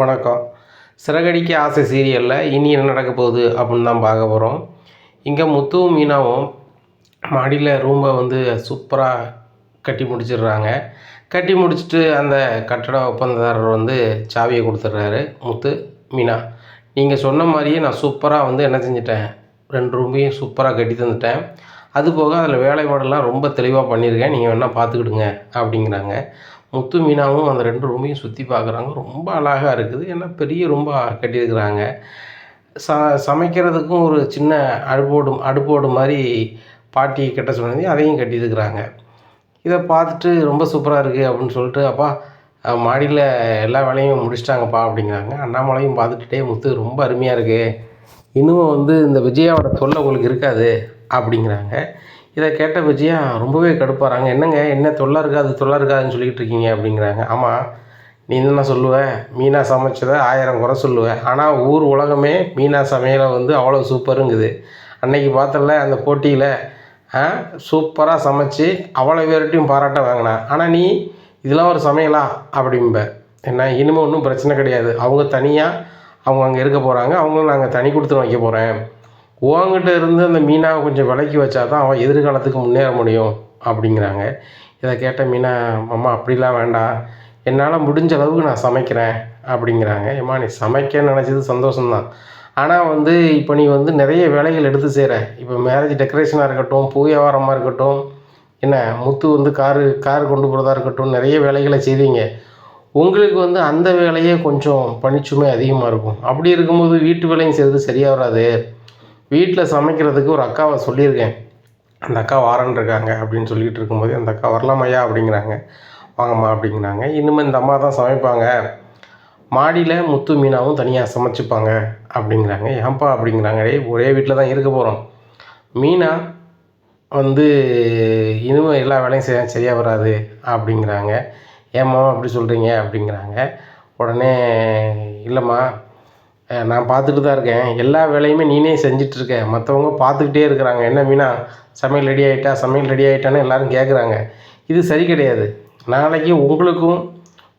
வணக்கம். சிறகடிக்க ஆசை சீரியலில் இனி என்ன நடக்க போகுது அப்படின்னு தான் பார்க்க போகிறோம் இங்கே முத்துவும் மீனாவும் மாடியில் ரூமை வந்து சூப்பராக கட்டி முடிச்சிடுறாங்க. கட்டி முடிச்சுட்டு அந்த கட்டட ஒப்பந்ததாரர் வந்து சாவியை கொடுத்துட்றாரு. முத்து மீனா நீங்கள் சொன்ன மாதிரியே நான் சூப்பராக வந்து என்ன செஞ்சிட்டேன்? ரெண்டு ரூமையும் சூப்பராக கட்டி தந்துட்டேன். அது போக அதில் வேலைப்பாடெல்லாம் ரொம்ப தெளிவாக பண்ணியிருக்கேன். நீங்கள் வேணால் பார்த்துக்கிடுங்க அப்படிங்கிறாங்க. முத்து மீனாவும் அந்த ரெண்டு ரூமையும் சுற்றி பார்க்குறாங்க. ரொம்ப அழகாக இருக்குது. ஏன்னா பெரிய ரொம்ப கட்டியிருக்கிறாங்க. ச சமைக்கிறதுக்கும் ஒரு சின்ன அடுப்போடு அடுப்போடு மாதிரி பாட்டி கட்ட சொன்னது அதையும் கட்டியிருக்கிறாங்க. இதை பார்த்துட்டு ரொம்ப சூப்பராக இருக்குது அப்படின்னு சொல்லிட்டு அப்பா மாடியில் எல்லா வேலையும் முடிச்சிட்டாங்கப்பா அப்படிங்கிறாங்க. அண்ணாமலையும் பார்த்துட்டே முத்து ரொம்ப அருமையாக இருக்குது இன்னும் வந்து இந்த விஜயாவோட தொல்லை உங்களுக்கு இருக்காது அப்படிங்கிறாங்க. இதை கேட்ட விஜயா ரொம்பவே கடுப்பாகிறாங்க என்னங்க? என்ன தொல்லை இருக்காது தொல்லை இருக்காதுன்னு சொல்லிக்கிட்டு இருக்கீங்க அப்படிங்கிறாங்க. ஆமாம் நீ என்ன சொல்லுவ? மீனா சமைச்சதை ஆயிரம் குறை சொல்லுவேன் ஆனால் ஊர் உலகமே மீனா சமையலை வந்து அவ்வளோ சூப்பருங்குது. அன்னைக்கு பார்த்தல அந்த போட்டியில் சூப்பராக சமைச்சு அவ்வளோ பேர்ட்டையும் பாராட்ட வாங்கினேன் ஆனால் நீ இதெல்லாம் ஒரு சமையலா? அப்படிம்ப. என்ன இனிமேல் ஒன்றும் பிரச்சனை கிடையாது. அவங்க தனியாக அவங்க அங்கே இருக்க போகிறாங்க அவங்களும் நாங்கள் தனி கொடுத்து வைக்க போகிறேன் உங்ககிட்ட இருந்து அந்த மீனாவை கொஞ்சம் விலைக்கு வச்சா தான் அவன் எதிர்காலத்துக்கு முன்னேற முடியும் அப்படிங்கிறாங்க. இதை கேட்ட மீனா அம்மா அப்படிலாம் வேண்டாம். என்னால் முடிஞ்ச அளவுக்கு நான் சமைக்கிறேன். அப்படிங்கிறாங்க. ஏம்மா நீ சமைக்க நினச்சது சந்தோஷம்தான். ஆனால் வந்து இப்போ நீ வந்து நிறைய வேலைகள் எடுத்து செய்கிற இப்போ மேரேஜ் டெக்கரேஷனாக இருக்கட்டும் பூ வியாபாரமாக இருக்கட்டும் என்ன முத்து வந்து காரு கார் கொண்டு போகிறதா இருக்கட்டும் நிறைய வேலைகளை செய்வீங்க. உங்களுக்கு வந்து அந்த வேலையே கொஞ்சம் பணிச்சுமை அதிகமாக இருக்கும். அப்படி இருக்கும்போது வீட்டு வேலையும் செய்கிறது சரியாக வராது. வீட்டில் சமைக்கிறதுக்கு ஒரு அக்காவை சொல்லியிருக்கேன். அந்த அக்கா வாரன் இருக்காங்க அப்படின்னு சொல்லிகிட்டு இருக்கும்போது அந்த அக்கா வரலாமையா அப்படிங்கிறாங்க. வாங்கம்மா அப்படிங்கிறாங்க. இனிமேல் இந்த அம்மா தான் சமைப்பாங்க. மாடியில் முத்து மீனாவும் தனியாக சமைச்சிப்பாங்க அப்படிங்கிறாங்க. ஏன்பா? அப்படிங்கிறாங்க. ஒரே வீட்டில் தான் இருக்க போகிறோம் மீனா வந்து இனிமேல் எல்லா வேலையும் செய்ய சரியாக வராது அப்படிங்கிறாங்க. ஏம்மா அப்படி சொல்கிறீங்க அப்படிங்கிறாங்க. உடனே இல்லைம்மா நான் பார்த்துட்டு தான் இருக்கேன். எல்லா வேலையுமே நீனே செஞ்சிட்ருக்க. மற்றவங்க பார்த்துக்கிட்டே இருக்கிறாங்க. என்ன மீனா சமையல் ரெடி ஆகிட்டா சமையல் ரெடி ஆகிட்டான்னு எல்லோரும் கேட்குறாங்க இது சரி கிடையாது. நாளைக்கு உங்களுக்கும்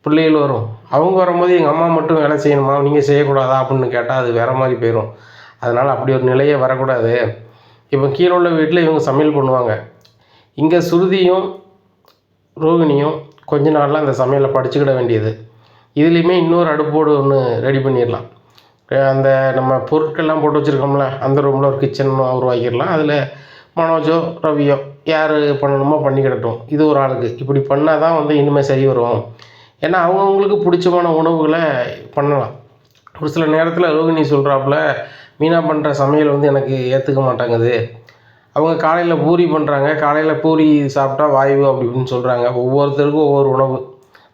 பிள்ளைகள் வரும். அவங்க வரும்போது எங்கள் அம்மா மட்டும் வேலை செய்யணுமா? நீங்கள் செய்யக்கூடாதா? அப்படின்னு கேட்டால் அது வேறு மாதிரி போயிடும் அதனால் அப்படி ஒரு நிலையே வரக்கூடாது. இப்போ கீழே உள்ள வீட்டில் இவங்க சமையல் பண்ணுவாங்க. இங்கே சுருதியும் ரோகிணியும் கொஞ்ச நாளில் அந்த சமையலை படிச்சுக்கிட வேண்டியது. இதுலேயுமே இன்னொரு அடுப்போடு ஒன்று ரெடி பண்ணிடலாம். அந்த நம்ம பொருட்கள்லாம் போட்டு வச்சுருக்கோம்ல அந்த ரூமில் ஒரு கிச்சன் உருவாக்கிடலாம். அதில் மனோஜோ ரவியோ யார் பண்ணணுமோ பண்ணிக்கிடட்டும் இது ஒரு ஆளுக்கு. இப்படி பண்ணால் தான் வந்து இனிமேல் சரி வரும். ஏன்னா அவங்கவுங்களுக்கு பிடிச்சமான உணவுகளை பண்ணலாம். ஒரு சில நேரத்தில் ரோகிணி சொல்கிறாப்புல மீனா பண்ணுற சமையல் வந்து எனக்கு ஏற்றுக்க மாட்டேங்குது. அவங்க காலையில் பூரி பண்ணுறாங்க காலையில் பூரி சாப்பிட்டா வாய்வு அப்படி இப்படின்னு சொல்கிறாங்க ஒவ்வொருத்தருக்கும் ஒவ்வொரு உணவு.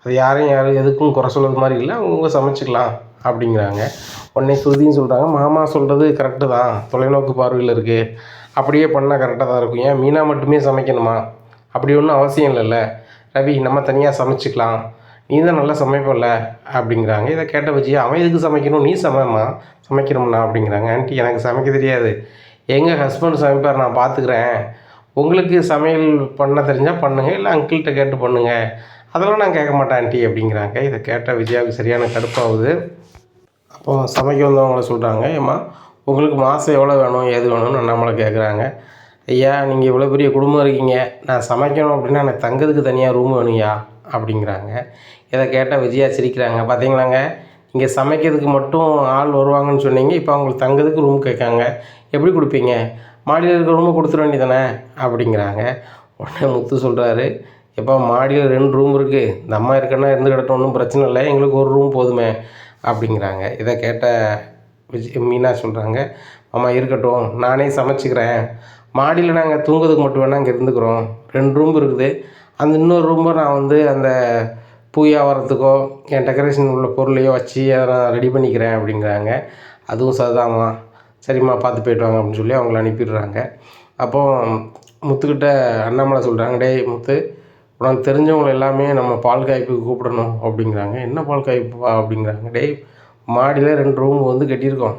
அது யாரையும் யாரும் எதுக்கும் குறை சொல்கிறது மாதிரி இல்லை. அவங்கவுங்க சமைச்சிக்கலாம். அப்படிங்கிறாங்க. உடனே ஸ்ருதியும் சொல்கிறாங்க மாமா சொல்கிறது கரெக்டு தான். தொலைநோக்கு பார்வையில் இருக்குது அப்படியே பண்ணால் கரெக்டாக தான் இருக்கும். ஏன் மீனா மட்டுமே சமைக்கணுமா? அப்படி ஒன்றும் அவசியம் இல்லைல்ல. ரவி நம்ம தனியாக சமைச்சிக்கலாம். நீ தான் நல்லா சமைப்பல்ல. அப்படிங்கிறாங்க. இதை கேட்ட வச்சு அவன் எதுக்கு சமைக்கணும்? நீ சமைமா சமைக்கணும்னா அப்படிங்கிறாங்க. ஆண்டி எனக்கு சமைக்க தெரியாது. எங்கள் ஹஸ்பண்ட் சமைப்பார் நான் பார்த்துக்கிறேன் உங்களுக்கு சமையல் பண்ண தெரிஞ்சால் பண்ணுங்கள் இல்லை அங்கிள்கிட்ட கேட்டு பண்ணுங்கள் அதெல்லாம் நான் கேட்க மாட்டேன் ஆண்டி. அப்படிங்கிறாங்க. இதை கேட்டால் விஜயாவுக்கு சரியான கடுப்பாகுது. அப்போ சமைக்க வந்தவங்கள சொல்கிறாங்க ஏம்மா உங்களுக்கு மாதம் எவ்வளோ வேணும் எது வேணும்னு நம்மளை கேட்குறாங்க ஐயா நீங்கள் இவ்வளோ பெரிய குடும்பம் இருக்கீங்க நான் சமைக்கணும் அப்படின்னா எனக்கு தங்கிறதுக்கு தனியாக ரூம் வேணும்யா? அப்படிங்கிறாங்க. இதை கேட்டால் விஜயா சிரிக்கிறாங்க. பார்த்தீங்களாங்க இங்கே சமைக்கிறதுக்கு மட்டும் ஆள் வருவாங்கன்னு சொன்னீங்க இப்போ அவங்களுக்கு தங்கிறதுக்கு ரூம் கேட்காங்க. எப்படி கொடுப்பீங்க? மாடியில் இருக்கிற ரூமை கொடுத்துட வேண்டியதானே? அப்படிங்கிறாங்க. உடனே முத்து சொல்கிறாரு எப்போ மாடியில் ரெண்டு ரூம் இருக்குது இந்த அம்மா இருக்கன்னா இருந்து கிடட்டும் ஒன்றும் பிரச்சனை இல்லை. எங்களுக்கு ஒரு ரூம் போதுமே. அப்படிங்கிறாங்க. இதை கேட்ட விஜய் மீனா சொல்கிறாங்க அம்மா இருக்கட்டும் நானே சமைச்சிக்கிறேன். மாடியில் நாங்கள் தூங்குறதுக்கு மட்டும் வேணால் அங்கே இருந்துக்கிறோம். ரெண்டு ரூம் இருக்குது. அந்த இன்னொரு ரூம்பை நான் வந்து அந்த பூ வியாபாரத்துக்கோ என் டெக்கரேஷன் உள்ள பொருளையோ வச்சு அதை நான் ரெடி பண்ணிக்கிறேன் அப்படிங்கிறாங்க. அதுவும் சரிதாம்மா. சரிம்மா பார்த்து போயிட்டு வாங்க அப்படின்னு சொல்லி அவங்கள அனுப்பிடுறாங்க. அப்போ முத்துக்கிட்ட அண்ணாமலை சொல்கிறாங்க டேய் முத்து உனக்கு தெரிஞ்சவங்களை எல்லாமே நம்ம பால் காய்ப்புக்கு கூப்பிடணும் அப்படிங்கிறாங்க. என்ன பால் காய்ப்புப்பா? அப்படிங்கிறாங்க. டேய் மாடியில் ரெண்டு ரூம் வந்து கட்டியிருக்கோம்.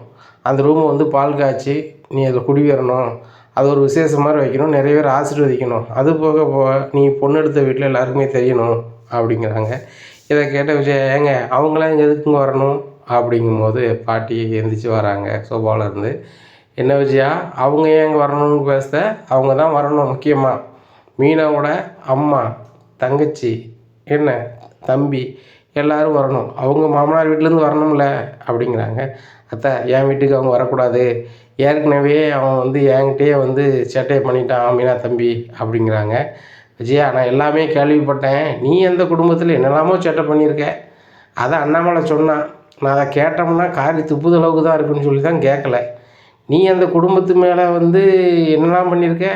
அந்த ரூமை வந்து பால் காய்ச்சி நீ அதில் குடியேறணும் அது ஒரு விசேஷம் மாதிரி வைக்கணும். நிறைய பேர் ஆசீர்வதிக்கணும். அது போக போக நீ பொண்ணு எடுத்த வீட்டில் எல்லாருக்குமே தெரியணும். அப்படிங்கிறாங்க. இதை கேட்ட விஷயம் ஏங்க அவங்களாம் இங்கே எதுக்குங்க வரணும்? அப்படிங்கும்போது பாட்டி எந்திரிச்சு வராங்க சோபாவில் இருந்து. என்ன விஜயா அவங்க ஏன் இங்கே வரணும்னு பேச அவங்க தான் வரணும் முக்கியமாக மீனாவோட அம்மா தங்கச்சி என்ன தம்பி எல்லோரும் வரணும். அவங்க மாமனார் வீட்டிலேருந்து வரணும்ல அப்படிங்கிறாங்க. அத்தை என் வீட்டுக்கு அவங்க வரக்கூடாது. ஏற்கனவே அவன் வந்து என்கிட்டயே வந்து சேட்டையை பண்ணிட்டான் மீனா தம்பி அப்படிங்கிறாங்க. விஜயா நான் எல்லாமே கேள்விப்பட்டேன். நீ எந்த குடும்பத்தில் என்னெல்லாமோ சேட்டை பண்ணியிருக்க? அதை அண்ணாமலை சொன்னான். நான் அதை கேட்டோம்னா காரி துப்புதளவுக்கு தான் இருக்குன்னு சொல்லி தான் கேட்கல. நீ அந்த குடும்பத்து மேலே வந்து என்னெல்லாம் பண்ணியிருக்க?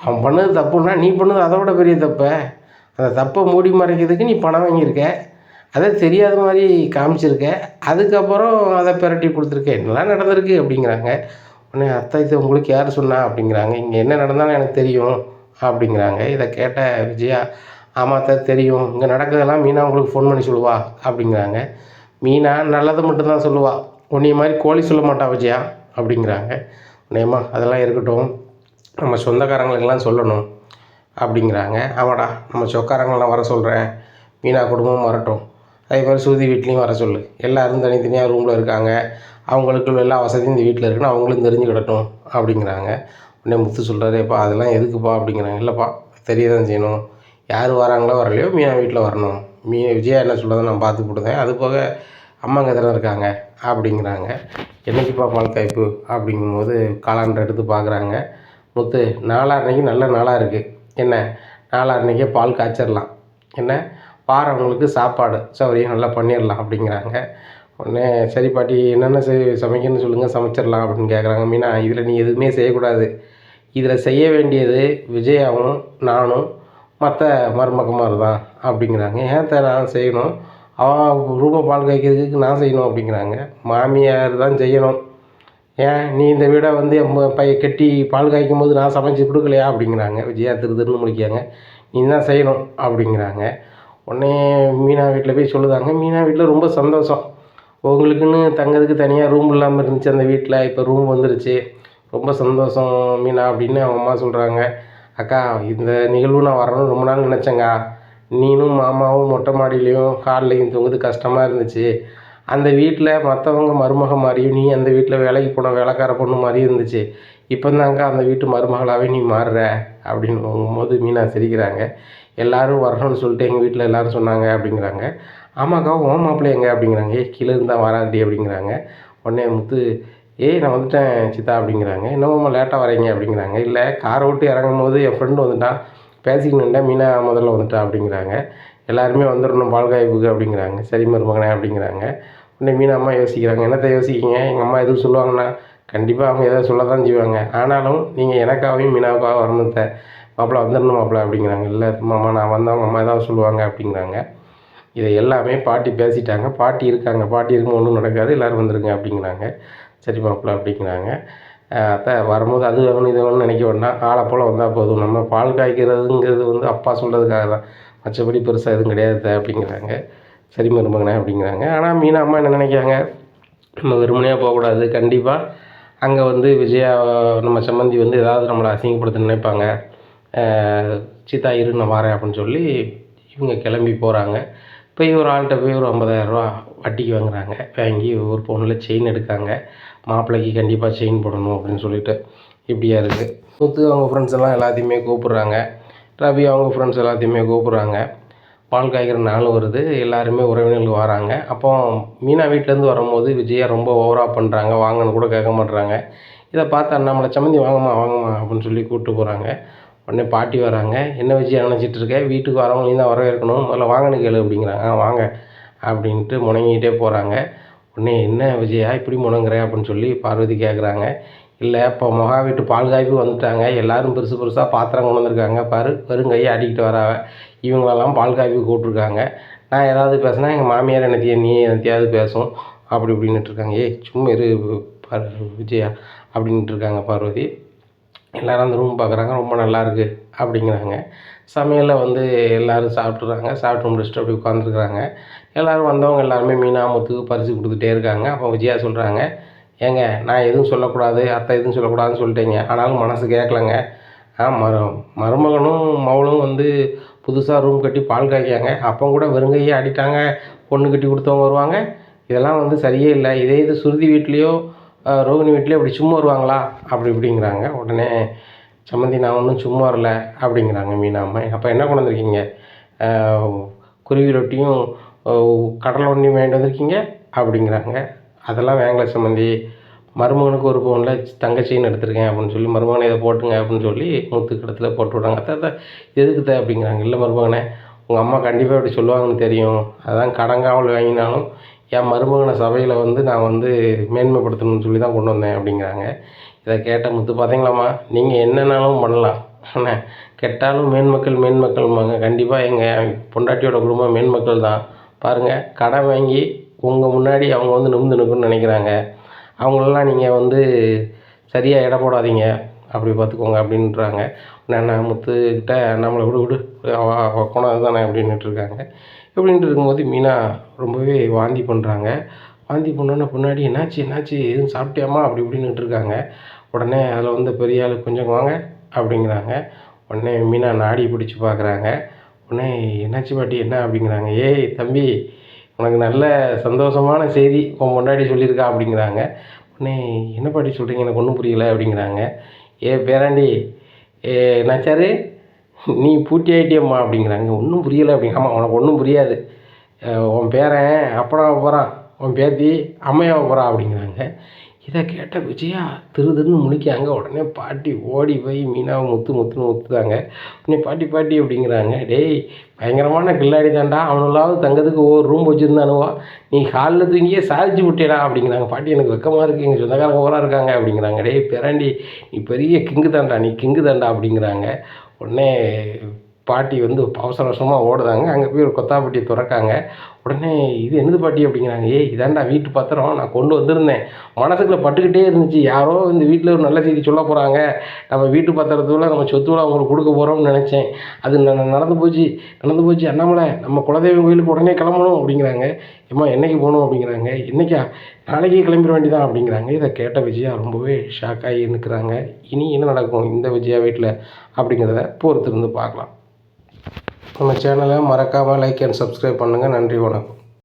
அவன் பண்ணது தப்புன்னா நீ பண்ணது அதை விட பெரிய தப்பை. அந்த தப்பை மூடி மறைக்கிறதுக்கு நீ பணம் வாங்கியிருக்க. அதை தெரியாத மாதிரி காமிச்சிருக்க. அதுக்கப்புறம் அதை பிரட்டி கொடுத்துருக்க. என்னெல்லாம் நடந்திருக்கு அப்படிங்கிறாங்க. உடனே அத்தை இது உங்களுக்கு யார் சொன்னா? அப்படிங்கிறாங்க. இங்கே என்ன நடந்தாலும் எனக்கு தெரியும் அப்படிங்கிறாங்க. இதை கேட்ட விஜயா ஆமாம் அத்தை தெரியும். இங்கே நடக்கிறதெல்லாம் மீனா உங்களுக்கு ஃபோன் பண்ணி சொல்லுவா. அப்படிங்கிறாங்க. மீனா நல்லதை மட்டும்தான் சொல்லுவா. உன்னைய மாதிரி கோழி சொல்ல மாட்டா விஜயா? அப்படிங்கிறாங்க. உன்னையம்மா அதெல்லாம் இருக்கட்டும். நம்ம சொந்தக்காரங்களுக்கெல்லாம் சொல்லணும். அப்படிங்கிறாங்க. ஆமாடா நம்ம சொக்காரங்களாம் வர சொல்கிறேன் மீனா குடும்பமும் வரட்டும். அதே மாதிரி சுருதி வீட்லேயும் வர சொல்லு. எல்லோரும் தனித்தனியாக ரூமில் இருக்காங்க. அவங்களுக்கு எல்லா வசதியும் இந்த வீட்டில் இருக்குன்னு அவங்களும் தெரிஞ்சுக்கிடட்டும் அப்படிங்கிறாங்க. உடனே முத்து சொல்கிறாரேப்பா அதெல்லாம் எதுக்குப்பா? அப்படிங்கிறாங்க. இல்லைப்பா தெரிய தான் செய்யணும். யார் வராங்களோ வரலையோ மீனா வீட்டில் வரணும். மீ விஜயா என்ன சொல்கிறத நான் பார்த்து கொடுத்தேன் அது போக அம்மாங்க தானே இருக்காங்க. அப்படிங்கிறாங்க. என்னைக்குப்பா பால் காய்ப்பு? அப்படிங்கும்போது காலாண்டர் எடுத்து பார்க்குறாங்க. முத்து நாளான்னைக்கு நல்ல நாளாக இருக்குது என்ன? நாளான்னைக்கே பால் காய்ச்சிடலாம் என்ன? பாரவங்களுக்கு சாப்பாடு சௌகரியம் நல்லா பண்ணிடலாம் அப்படிங்கிறாங்க. உடனே சரி பாட்டி என்னென்ன செய் சமைக்கணும்னு சொல்லுங்கள் சமைச்சிடலாம் அப்படின்னு கேட்குறாங்க மீனா இதில் நீ எதுவுமே செய்யக்கூடாது. இதில் செய்ய வேண்டியது விஜயாவும் நானும் மற்ற மருமகமார் தான் அப்படிங்கிறாங்க. ஏன் த நான் செய்யணும்? அவன் ரூமை பால் காய்க்கிறதுக்கு நான் செய்யணும் அப்படிங்கிறாங்க. மாமியார் தான் செய்யணும். ஏன் நீ இந்த வீடை வந்து என் பைய கட்டி பால் காய்க்கும் போது நான் சமைச்சு கொடுக்கலையா? அப்படிங்கிறாங்க. விஜயா திரு திருன்னு முடிக்காங்க நீ தான் செய்யணும் அப்படிங்கிறாங்க. உடனே மீனா வீட்டில் போய் சொல்லுதாங்க மீனா வீட்டில் ரொம்ப சந்தோஷம். உங்களுக்குன்னு தங்கிறதுக்கு தனியாக ரூம் இல்லாமல் இருந்துச்சு அந்த வீட்டில் இப்போ ரூம் வந்துருச்சு. ரொம்ப சந்தோஷம் மீனா அப்படின்னு அவங்க அம்மா சொல்கிறாங்க அக்கா இந்த நிகழ்வு நான் வரணும்னு ரொம்ப நாள் நினச்சேங்க்கா நீனும் மாமாவும் மொட்டை மாடியிலையும் கால்லையும் தூங்குறது கஷ்டமாக இருந்துச்சு. அந்த வீட்டில் மற்றவங்க மருமக மாதிரியும் நீ அந்த வீட்டில் வேலைக்கு போன வேலைக்கார பொண்ணு மாதிரியும் இருந்துச்சு. இப்போ தாங்க அந்த வீட்டு மருமகளாகவே நீ மாறுற அப்படின்னு போது மீனா சிரிக்கிறாங்க. எல்லோரும் வரணும்னு சொல்லிட்டு எங்கள் வீட்டில் எல்லோரும் சொன்னாங்க அப்படிங்கிறாங்க. ஆமாக்கா ஓ மாப்பிள்ளை எங்கே அப்படிங்கிறாங்க. ஏ கீழே இருந்தால் வராட்டி அப்படிங்கிறாங்க. உடனே முத்து ஏய் நான் வந்துட்டேன் சித்தா அப்படிங்கிறாங்க. என்னமாம்மா லேட்டாக வரீங்க அப்படிங்கிறாங்க. இல்லை காரை விட்டு இறங்கும் போது என் ஃப்ரெண்டு வந்துட்டான். பேசிக்கிட்டு மீனா முதல்ல வந்துட்டா அப்படிங்கிறாங்க. எல்லாருமே வந்துடணும் பால்காய்ப்புக்கு அப்படிங்கிறாங்க. சரி மருமகனே அப்படிங்கிறாங்க. உடனே மீனா அம்மா யோசிக்கிறாங்க என்னத்தை யோசிக்கிங்க எங்கள் அம்மா எதுவும் சொல்லுவாங்கன்னா? கண்டிப்பாக அவங்க எதாவது சொல்ல தான் செய்வாங்க. ஆனாலும் நீங்கள் எனக்காகவும் மீனாவுக்காக வரணும் மாப்பிள்ள வந்துடணும் மாப்பிள்ள அப்படிங்கிறாங்க. இல்லை மாமா நான் வந்தவங்க அம்மா ஏதாவது சொல்லுவாங்க அப்படிங்கிறாங்க. இதை எல்லாமே பாட்டி பேசிட்டாங்க. பாட்டி இருக்காங்க. பாட்டி இருக்கும் ஒன்றும் நடக்காது. எல்லோரும் வந்துருங்க அப்படிங்கிறாங்க. சரி மாப்பிள்ள அப்படிங்கிறாங்க. அத்தை வரும்போது அது வேணும் இது வேணும்னு நினைக்க வேண்டாம். ஆளை போல் வந்தால் போதும். நம்ம பால் காய்க்கிறதுங்கிறது வந்து அப்பா சொல்கிறதுக்காக தான் மற்றபடி பெருசாக எதுவும் கிடையாது அப்படிங்கிறாங்க. சரி மருமகனே அப்படிங்கிறாங்க. ஆனால் மீனா அம்மா என்ன நினைக்கிறாங்க? நம்ம வெறுமனையாக போகக்கூடாது. கண்டிப்பாக அங்கே வந்து விஜயா நம்ம சம்மந்தி வந்து ஏதாவது நம்மளை அசிங்கப்படுத்த நினைப்பாங்க. சீதா இரு நான் வரேன் அப்படின்னு சொல்லி இவங்க கிளம்பி போகிறாங்க போய் ஒரு ஆள்கிட்ட போய் ஒரு ஐம்பதாயிரரூவா வட்டிக்கு வாங்குறாங்க. வாங்கி ஒரு பொண்ணில் செயின் எடுக்காங்க. மாப்பிள்ளைக்கு கண்டிப்பாக செயின் போடணும் அப்படின்னு சொல்லிட்டு. இப்படியா இருக்குது முத்து அவங்க ஃப்ரெண்ட்ஸ் எல்லாம் எல்லாத்தையுமே கூப்பிட்றாங்க. ரவி அவங்க ஃப்ரெண்ட்ஸ் எல்லாத்தையுமே கூப்பிட்றாங்க. பால் காய்க்கிற நாள் வருது. எல்லாருமே உறவினர்கள் வராங்க. அப்போ மீனா வீட்டிலேருந்து வரும்போது விஜயா ரொம்ப ஓவராக பண்ணுறாங்க வாங்கன்னு கூட கேட்க மாட்றாங்க. இதை பார்த்து அண்ணாமலை சம்மந்தி வாங்கம்மா வாங்கம்மா அப்படின்னு சொல்லி கூப்பிட்டு போகிறாங்க உடனே பாட்டி வராங்க. என்ன விஜயா நினச்சிட்டு இருக்க? வீட்டுக்கு வரவங்க நீ தான் வரவேற்கணும். முதல்ல வாங்கன்னு கேளு அப்படிங்கிறாங்க. ஆ வாங்க அப்படின்ட்டு முணங்கிக்கிட்டே போகிறாங்க உடனே என்ன விஜயா இப்படி முணங்குற அப்படின்னு சொல்லி பார்வதி கேட்குறாங்க இல்லை இப்போ மொகா வீட்டு பால் காய்ப்பு வந்துட்டாங்க. எல்லோரும் பெருசு பெருசாக பாத்திரம் கொண்டு வந்திருக்காங்க. பாரு வெறும் கையை அடிக்கிட்டு வராவ இவங்களெல்லாம் பால் காய்ப்பு கூப்பிட்ருக்காங்க நான் ஏதாவது பேசினா எங்கள் மாமியார் என்னத்தையும் நீ என்னத்தையாவது பேசும். அப்படி இப்படின்னுட்டு இருக்காங்க. ஏய் சும்மா இரு பார் விஜயா அப்படின்ட்டு இருக்காங்க பார்வதி. எல்லோரும் அந்த ரூம் பார்க்குறாங்க ரொம்ப நல்லா இருக்குது அப்படிங்கிறாங்க. சமையலில் வந்து எல்லோரும் சாப்பிட்றாங்க சாப்பிட்டு முடிச்சுட்டு அப்படி உட்காந்துருக்குறாங்க எல்லோரும் வந்தவங்க எல்லாருமே மீனா முத்துக்கு பரிசு கொடுத்துட்டே இருக்காங்க. அப்போ விஜயா சொல்கிறாங்க ஏங்க நான் எதுவும் சொல்லக்கூடாது அத்தை எதுவும் சொல்லக்கூடாதுன்னு சொல்லிட்டேங்க. ஆனாலும் மனசு கேட்கலங்க ஆ மரு மருமகனும் மவளும் வந்து புதுசாக ரூம் கட்டி பால் காய்க்காங்க. அப்போ கூட வெறுங்கையே அடிட்டாங்க. பொண்ணு கட்டி கொடுத்தவங்க வருவாங்க. இதெல்லாம் வந்து சரியே இல்லை. இதே இது சுருதி வீட்லேயோ ரோகிணி வீட்லேயோ இப்படி சும்மா வருவாங்களா? அப்படி இப்படிங்கிறாங்க. உடனே சம்மந்தி நான் ஒன்றும் சும்மா வரல அப்படிங்கிறாங்க மீனா அப்போ என்ன கொண்டு வந்திருக்கீங்க? குருவி ரொட்டியும் கடலை ஒன்றையும் வாங்கிட்டு வந்திருக்கீங்க? அப்படிங்கிறாங்க. அதெல்லாம் வேங்கல சம்மந்தி மருமகனுக்கு ஒரு பவுனில் தங்கச்சின்னு எடுத்திருக்கேன் அப்படின்னு சொல்லி மருமகனை இதை போட்டுங்க அப்படின்னு சொல்லி முத்துக்கிடத்தில் போட்டு விட்றாங்க. அத்தை எதுக்கு தே அப்படிங்கிறாங்க. இல்லை மருமகனை உங்கள் அம்மா கண்டிப்பாக இப்படி சொல்லுவாங்கன்னு தெரியும். அதான் கடங்காவல் வாங்கினாலும் என் மருமகனை சபையில் வந்து நான் வந்து மேன்மைப்படுத்தணும்னு சொல்லி தான் கொண்டு வந்தேன் அப்படிங்கிறாங்க. இதை கேட்ட முத்து பார்த்தீங்களாம்மா நீங்கள் என்னென்னாலும் பண்ணலாம். என்ன கெட்டாலும் மேன்மக்கள் மேன்மக்கள்மாங்க கண்டிப்பாக எங்கள் பொண்டாட்டியோட குடும்பம் மேன்மக்கள் தான். பாருங்கள் கடன் வாங்கி உங்கள் முன்னாடி அவங்க வந்து நிமிந்து நிற்கணும்னு நினைக்கிறாங்க. அவங்களெல்லாம் நீங்கள் வந்து சரியாக எடை போடாதீங்க. அப்படி பார்த்துக்கோங்க அப்படின்றாங்க. நான் முத்துக்கிட்ட நம்மளை விடு விடு. அவ அவ குணம் இருக்காங்க. இப்படின்ட்டு இருக்கும்போது மீனா ரொம்பவே வாந்தி பண்ணுறாங்க வாந்தி பண்ணோன்னே பின்னாடி என்னாச்சு என்னாச்சு? எதுவும் சாப்பிட்டியாமா அப்படி இப்படின்னுட்டு இருக்காங்க. உடனே அதில் வந்து பெரிய ஆள் கொஞ்சம் வாங்க. அப்படிங்கிறாங்க. உடனே மீனா நாடி பிடிச்சி பார்க்குறாங்க. உடனே என்னாச்சு பாட்டி? என்ன? அப்படிங்கிறாங்க. ஏய் தம்பி உனக்கு நல்ல சந்தோஷமான செய்தி உன் முன்னாடி சொல்லியிருக்கா அப்படிங்கிறாங்க. உடனே என்ன பாட்டி சொல்கிறீங்க எனக்கு ஒன்றும் புரியல அப்படிங்கிறாங்க. ஏ பேராண்டி ஏ என்னாச்சாரு நீ பூட்டி ஆகிட்டியம்மா அப்படிங்கிறாங்க. ஒன்றும் புரியலை அப்படிங்க ஆமாம் உனக்கு ஒன்றும் புரியாது. உன் பேரன் அப்பனாவை போகிறான் உன் பேத்தி அம்மையாவை போகிறான் அப்படிங்கிறாங்க. இதை கேட்ட விஜயா திரு திருன்னு முழிக்காங்க உடனே பாட்டி ஓடி போய் மீனாவை முத்து முத்துன்னு முத்துதாங்க உடனே பாட்டி பாட்டி அப்படிங்கிறாங்க. டேய் பயங்கரமான கில்லாடி தாண்டா அவனுலாவது தங்கத்துக்கு ஒவ்வொரு ரூம் வச்சுருந்தானுவா. நீ ஹாலில் தூங்கியே சாதிச்சு விட்டேடா. அப்படிங்கிறாங்க. பாட்டி எனக்கு வெக்கமாக இருக்குது எங்கள் சொந்தக்காரங்க ஓராக இருக்காங்க. அப்படிங்கிறாங்க. டேய் பிறாண்டி நீ பெரிய கிங்கு தாண்டா நீ கிங்கு தாண்டா அப்படிங்கிறாங்க. உடனே பாட்டி வந்து அவசர அவசரமாக ஓடுதாங்க அங்கே போய் ஒரு கொத்தாப்பட்டியை திறக்காங்க. உடனே இது என்னது பாட்டி? அப்படிங்கிறாங்க. ஏய் இதாண்டா வீட்டு பத்திரம். நான் கொண்டு வந்திருந்தேன். மனசுக்குள்ள பட்டுக்கிட்டே இருந்துச்சு. யாரோ இந்த வீட்டில் ஒரு நல்ல செய்தி சொல்ல போகிறாங்க நம்ம வீட்டு பத்திரத்துல நம்ம சொத்துவில் அவங்களுக்கு கொடுக்க போகிறோம்னு நினச்சேன். அது ந- நடந்து போச்சு. நடந்து போச்சு. அண்ணாமலை நம்ம குலதெய்வம் கோயிலுக்கு உடனே கிளம்பணும் அப்படிங்கிறாங்க. ஏம்மா என்னைக்கு போகணும்? அப்படிங்கிறாங்க. என்னைக்கா? நாளைக்கே கிளம்பிட வேண்டியதான் அப்படிங்கிறாங்க. இதை கேட்ட விஜயா ரொம்பவே ஷாக் ஆகி நிற்கிறாங்க இனி என்ன நடக்கும் இந்த விஜயா வீட்டில் அப்படிங்கிறத பொறுத்திருந்து பார்க்கலாம். நம்ம சேனலை மறக்காமல் லைக் அண்ட் சப்ஸ்கிரைப் பண்ணுங்கள் நன்றி வணக்கம்.